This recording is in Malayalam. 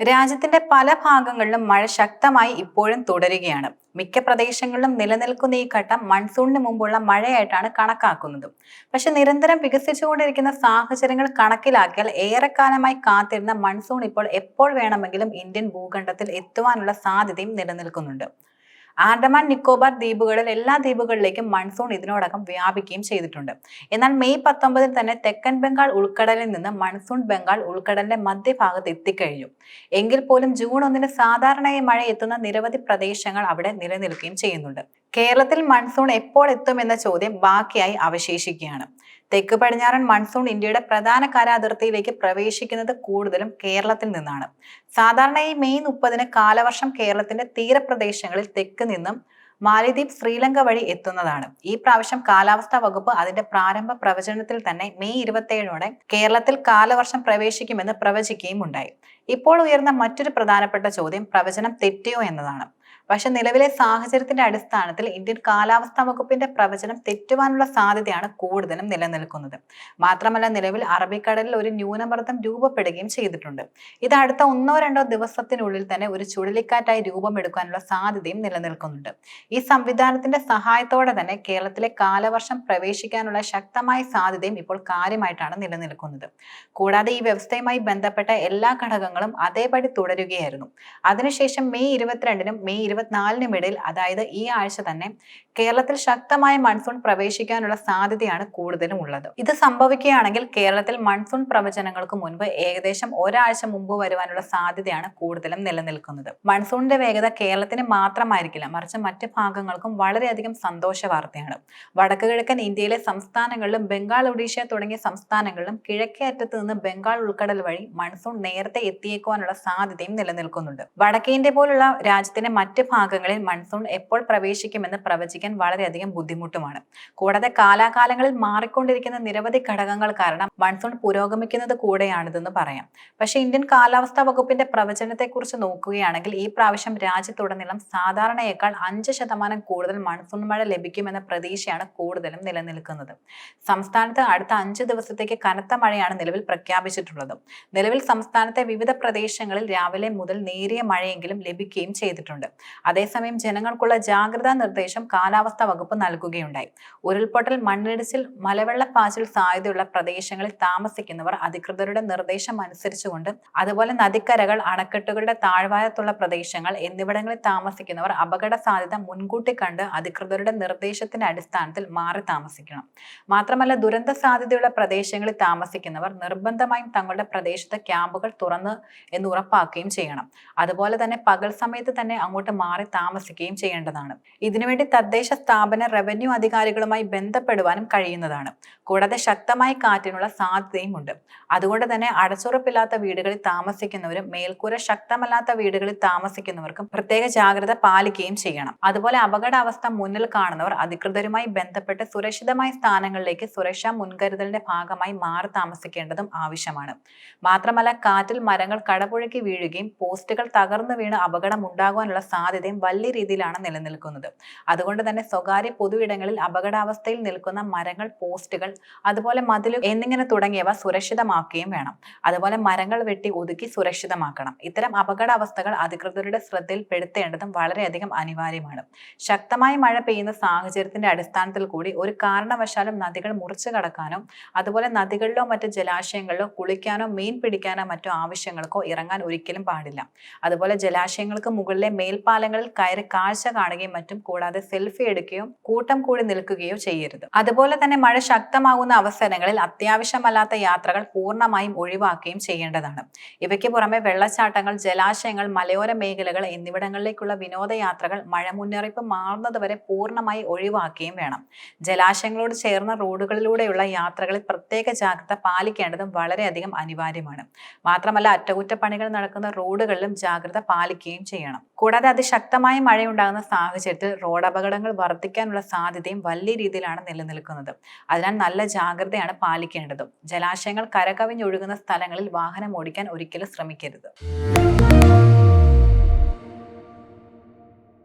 രാജ്യത്തിന്റെ പല ഭാഗങ്ങളിലും മഴ ശക്തമായി ഇപ്പോഴും തുടരുകയാണ്. മിക്ക പ്രദേശങ്ങളിലും നിലനിൽക്കുന്ന ഈ ഘട്ടം മൺസൂണിന് മുമ്പുള്ള മഴയായിട്ടാണ് കണക്കാക്കുന്നത്. പക്ഷെ നിരന്തരം വികസിച്ചുകൊണ്ടിരിക്കുന്ന സാഹചര്യങ്ങൾ കണക്കിലാക്കിയാൽ ഏറെക്കാലമായി കാത്തിരുന്ന മൺസൂൺ ഇപ്പോൾ എപ്പോൾ വേണമെങ്കിലും ഇന്ത്യൻ ഭൂഖണ്ഡത്തിൽ എത്തുവാനുള്ള സാധ്യതയും നിലനിൽക്കുന്നുണ്ട്. ആൻഡമാൻ നിക്കോബാർ ദ്വീപുകളിൽ എല്ലാ ദ്വീപുകളിലേക്കും മൺസൂൺ ഇതിനോടകം വ്യാപിക്കുകയും ചെയ്തിട്ടുണ്ട്. എന്നാൽ മെയ് പത്തൊമ്പതിൽ തന്നെ തെക്കൻ ബംഗാൾ ഉൾക്കടലിൽ നിന്ന് മൺസൂൺ ബംഗാൾ ഉൾക്കടലിന്റെ മധ്യഭാഗത്ത് എത്തിക്കഴിഞ്ഞു. എങ്കിൽ പോലും ജൂൺ ഒന്നിന് സാധാരണയായി മഴ എത്തുന്ന നിരവധി പ്രദേശങ്ങൾ അവിടെ നിലനിൽക്കുകയും ചെയ്യുന്നുണ്ട്. കേരളത്തിൽ മൺസൂൺ എപ്പോൾ എത്തുമെന്ന ചോദ്യം ബാക്കിയായി അവശേഷിക്കുകയാണ്. തെക്ക് പടിഞ്ഞാറൻ മൺസൂൺ ഇന്ത്യയുടെ പ്രധാന കരാതിർത്തിയിലേക്ക് പ്രവേശിക്കുന്നത് കൂടുതലും കേരളത്തിൽ നിന്നാണ്. സാധാരണയായി മെയ് മുപ്പതിന് കാലവർഷം കേരളത്തിന്റെ തീരപ്രദേശങ്ങളിൽ തെക്ക് നിന്നും മാലിദ്വീപ് ശ്രീലങ്ക വഴി എത്തുന്നതാണ്. ഈ പ്രാവശ്യം കാലാവസ്ഥാ വകുപ്പ് അതിന്റെ പ്രാരംഭ പ്രവചനത്തിൽ തന്നെ മെയ് ഇരുപത്തിയേഴോടെ കേരളത്തിൽ കാലവർഷം പ്രവേശിക്കുമെന്ന് പ്രവചിക്കുകയും ഉണ്ടായി. ഇപ്പോൾ ഉയർന്ന മറ്റൊരു പ്രധാനപ്പെട്ട ചോദ്യം പ്രവചനം തെറ്റിയോ എന്നതാണ്. പക്ഷെ നിലവിലെ സാഹചര്യത്തിന്റെ അടിസ്ഥാനത്തിൽ ഇന്ത്യൻ കാലാവസ്ഥാ വകുപ്പിന്റെ പ്രവചനം തെറ്റുവാനുള്ള സാധ്യതയാണ് കൂടുതലും നിലനിൽക്കുന്നത്. മാത്രമല്ല നിലവിൽ അറബിക്കടലിൽ ഒരു ന്യൂനമർദ്ദം രൂപപ്പെടുകയും ചെയ്തിട്ടുണ്ട്. ഇത് അടുത്ത ഒന്നോ രണ്ടോ ദിവസത്തിനുള്ളിൽ തന്നെ ഒരു ചുഴലിക്കാറ്റായി രൂപമെടുക്കാനുള്ള സാധ്യതയും നിലനിൽക്കുന്നുണ്ട്. ഈ സംവിധാനത്തിന്റെ സഹായത്തോടെ തന്നെ കേരളത്തിലെ കാലവർഷം പ്രവേശിക്കാനുള്ള ശക്തമായ സാധ്യതയും ഇപ്പോൾ കാര്യമായിട്ടാണ് നിലനിൽക്കുന്നത്. കൂടാതെ ഈ വ്യവസ്ഥയുമായി ബന്ധപ്പെട്ട എല്ലാ ഘടകങ്ങളും അതേപടി തുടരുകയായിരുന്നു. അതിനുശേഷം മെയ് ഇരുപത്തിരണ്ടിനും മെയ് ഇരുപത്തിനാലിനും ഇടയിൽ അതായത് ഈ ആഴ്ച തന്നെ കേരളത്തിൽ ശക്തമായ മൺസൂൺ പ്രവേശിക്കാനുള്ള സാധ്യതയാണ് കൂടുതലും ഉള്ളത്. ഇത് സംഭവിക്കുകയാണെങ്കിൽ കേരളത്തിൽ മൺസൂൺ പ്രവചനങ്ങൾക്ക് മുൻപ് ഏകദേശം ഒരാഴ്ച മുമ്പ് വരുവാനുള്ള സാധ്യതയാണ് കൂടുതലും നിലനിൽക്കുന്നത്. മൺസൂണിന്റെ വേഗത കേരളത്തിന് മാത്രമായിരിക്കില്ല മറിച്ച് മറ്റ് ഭാഗങ്ങൾക്കും വളരെയധികം സന്തോഷ വാർത്തയാണ്. വടക്ക് കിഴക്കൻ ഇന്ത്യയിലെ സംസ്ഥാനങ്ങളിലും ബംഗാൾ ഒഡീഷ തുടങ്ങിയ സംസ്ഥാനങ്ങളിലും കിഴക്കേ അറ്റത്ത് നിന്ന് ബംഗാൾ ഉൾക്കടൽ വഴി മൺസൂൺ നേരത്തെ എത്തിയേക്കുവാനുള്ള സാധ്യതയും നിലനിൽക്കുന്നുണ്ട്. വടക്കേ ഇന്ത്യ പോലുള്ള രാജ്യത്തിന്റെ മറ്റ് ഭാഗങ്ങളിൽ മൺസൂൺ എപ്പോൾ പ്രവേശിക്കുമെന്ന് പ്രവചിക്കാൻ വളരെയധികം ബുദ്ധിമുട്ടുമാണ്. കൂടാതെ കാലാകാലങ്ങളിൽ മാറിക്കൊണ്ടിരിക്കുന്ന നിരവധി ഘടകങ്ങൾ കാരണം മൺസൂൺ പുരോഗമിക്കുന്നത് കൂടെയാണിതെന്ന് പറയാം. പക്ഷേ ഇന്ത്യൻ കാലാവസ്ഥാ വകുപ്പിന്റെ പ്രവചനത്തെക്കുറിച്ച് നോക്കുകയാണെങ്കിൽ ഈ പ്രാവശ്യം രാജ്യത്തുടനീളം സാധാരണയേക്കാൾ അഞ്ച് ശതമാനം കൂടുതൽ മൺസൂൺ മഴ ലഭിക്കുമെന്ന പ്രതീക്ഷയാണ് കൂടുതലും നിലനിൽക്കുന്നത്. സംസ്ഥാനത്ത് അടുത്ത അഞ്ച് ദിവസത്തേക്ക് കനത്ത മഴയാണ് നിലവിൽ പ്രഖ്യാപിച്ചിട്ടുള്ളത്. നിലവിൽ സംസ്ഥാനത്തെ വിവിധ പ്രദേശങ്ങളിൽ രാവിലെ മുതൽ നേരിയ മഴയെങ്കിലും ലഭിക്കുകയും ചെയ്തിട്ടുണ്ട്. അതേസമയം ജനങ്ങൾക്കുള്ള ജാഗ്രതാ നിർദ്ദേശം കാലാവസ്ഥാ വകുപ്പ് നൽകുകയുണ്ടായി. ഉരുൾപൊട്ടൽ മണ്ണിടിച്ചിൽ മലവെള്ളപ്പാച്ചിൽ സാധ്യതയുള്ള പ്രദേശങ്ങളിൽ താമസിക്കുന്നവർ അധികൃതരുടെ നിർദ്ദേശം അനുസരിച്ചുകൊണ്ട് അതുപോലെ നദിക്കരകൾ അണക്കെട്ടുകളുടെ താഴ്വാരത്തുള്ള പ്രദേശങ്ങൾ എന്നിവിടങ്ങളിൽ താമസിക്കുന്നവർ അപകട സാധ്യത മുൻകൂട്ടി കണ്ട് അധികൃതരുടെ നിർദ്ദേശത്തിന്റെ അടിസ്ഥാനത്തിൽ മാറി താമസിക്കണം. മാത്രമല്ല ദുരന്ത സാധ്യതയുള്ള പ്രദേശങ്ങളിൽ താമസിക്കുന്നവർ നിർബന്ധമായും തങ്ങളുടെ പ്രദേശത്തെ ക്യാമ്പുകൾ തുറന്ന് എന്ന് ഉറപ്പാക്കുകയും ചെയ്യണം. അതുപോലെ തന്നെ പകൽ സമയത്ത് തന്നെ അങ്ങോട്ട് മാറി താമസിക്കുകയും ചെയ്യേണ്ടതാണ്. ഇതിനുവേണ്ടി തദ്ദേശ സ്ഥാപന റവന്യൂ അധികാരികളുമായി ബന്ധപ്പെടുവാനും കഴിയുന്നതാണ്. കൂടാതെ ശക്തമായ കാറ്റിനുള്ള സാധ്യതയും ഉണ്ട്. അതുകൊണ്ട് തന്നെ അടച്ചുറപ്പില്ലാത്ത വീടുകളിൽ താമസിക്കുന്നവരും മേൽക്കൂര ശക്തമല്ലാത്ത വീടുകളിൽ താമസിക്കുന്നവർക്കും പ്രത്യേക ജാഗ്രത പാലിക്കുകയും ചെയ്യണം. അതുപോലെ അപകടാവസ്ഥ മുന്നിൽ കാണുന്നവർ അധികൃതരുമായി ബന്ധപ്പെട്ട് സുരക്ഷിതമായ സ്ഥാനങ്ങളിലേക്ക് സുരക്ഷാ മുൻകരുതലിന്റെ ഭാഗമായി മാറി താമസിക്കേണ്ടതും ആവശ്യമാണ്. മാത്രമല്ല കാറ്റിൽ മരങ്ങൾ കടപുഴക്കി വീഴുകയും പോസ്റ്റുകൾ തകർന്നു വീണ് അപകടം ഉണ്ടാകുവാനുള്ള സാധ്യതയും വലിയ രീതിയിലാണ് നിലനിൽക്കുന്നത്. അതുകൊണ്ട് തന്നെ സ്വകാര്യ പൊതുവിടങ്ങളിൽ അപകടാവസ്ഥയിൽ നിൽക്കുന്ന മരങ്ങൾ പോസ്റ്റുകൾ അതുപോലെ മതിൽ എന്നിങ്ങനെ തുടങ്ങിയവ സുരക്ഷിതമാക്കുകയും വേണം. അതുപോലെ മരങ്ങൾ വെട്ടി ഒതുക്കി സുരക്ഷിതമാക്കണം. ഇത്തരം അപകടാവസ്ഥകൾ അധികൃതരുടെ ശ്രദ്ധയിൽപ്പെടുത്തേണ്ടതും വളരെയധികം അനിവാര്യമാണ്. ശക്തമായ മഴ പെയ്യുന്ന സാഹചര്യത്തിന്റെ അടിസ്ഥാനത്തിൽ കൂടി ഒരു കാരണവശാലും നദികൾ മുറിച്ചു കടക്കാനോ അതുപോലെ നദികളിലോ മറ്റ് ജലാശയങ്ങളിലോ കുളിക്കാനോ മീൻ പിടിക്കാനോ മറ്റോ ആവശ്യങ്ങൾക്കോ ഇറങ്ങാൻ ഒരിക്കലും പാടില്ല. അതുപോലെ ജലാശയങ്ങൾക്ക് മുകളിലെ മേൽപ്പാലങ്ങളിൽ കയറി കാഴ്ച കാണുകയും മറ്റും കൂടാതെ സെൽഫി എടുക്കുകയും കൂട്ടം കൂടി നിൽക്കുകയോ ചെയ്യരുത്. അതുപോലെ തന്നെ മഴ ശക്തമാകുന്ന അവസരങ്ങളിൽ അത്യാവശ്യമല്ലാത്ത യാത്രകൾ പൂർണമായും ഒഴിവാക്കുകയും ചെയ്യേണ്ടതാണ്. ഇവയ്ക്ക് പുറമെ വെള്ളച്ചാട്ടങ്ങൾ ജലാശയങ്ങൾ മലയോര മേഖലകൾ എന്നിവിടങ്ങളിലേക്കുള്ള വിനോദയാത്രകൾ മഴ മുന്നറിയിപ്പ് മാറുന്നതുവരെ പൂർണമായി ഒഴിവാക്കുകയും വേണം. ജലാശയങ്ങളോട് ചേർന്ന റോഡുകളിലൂടെയുള്ള യാത്രകളിൽ പ്രത്യേക ജാഗ്രത പാലിക്കേണ്ടതും വളരെയധികം അനിവാര്യമാണ്. മാത്രമല്ല അറ്റകുറ്റപ്പണികൾ നടക്കുന്ന റോഡുകളിലും ജാഗ്രത പാലിക്കുകയും ചെയ്യണം. കൂടാതെ അതിശക്തമായ മഴയുണ്ടാകുന്ന സാഹചര്യത്തിൽ റോഡ് അപകടങ്ങൾ വർദ്ധിക്കാനുള്ള സാധ്യതയും വലിയ രീതിയിലാണ് നിലനിൽക്കുന്നത്. അതിനാൽ നല്ല ജാഗ്രതയാണ് പാലിക്കേണ്ടതും. ജലാശയങ്ങൾ കരകവിഞ്ഞൊഴുകുന്ന സ്ഥലങ്ങളിൽ വാഹനം ഓടിക്കാൻ ഒരിക്കലും ശ്രമിക്കരുത്.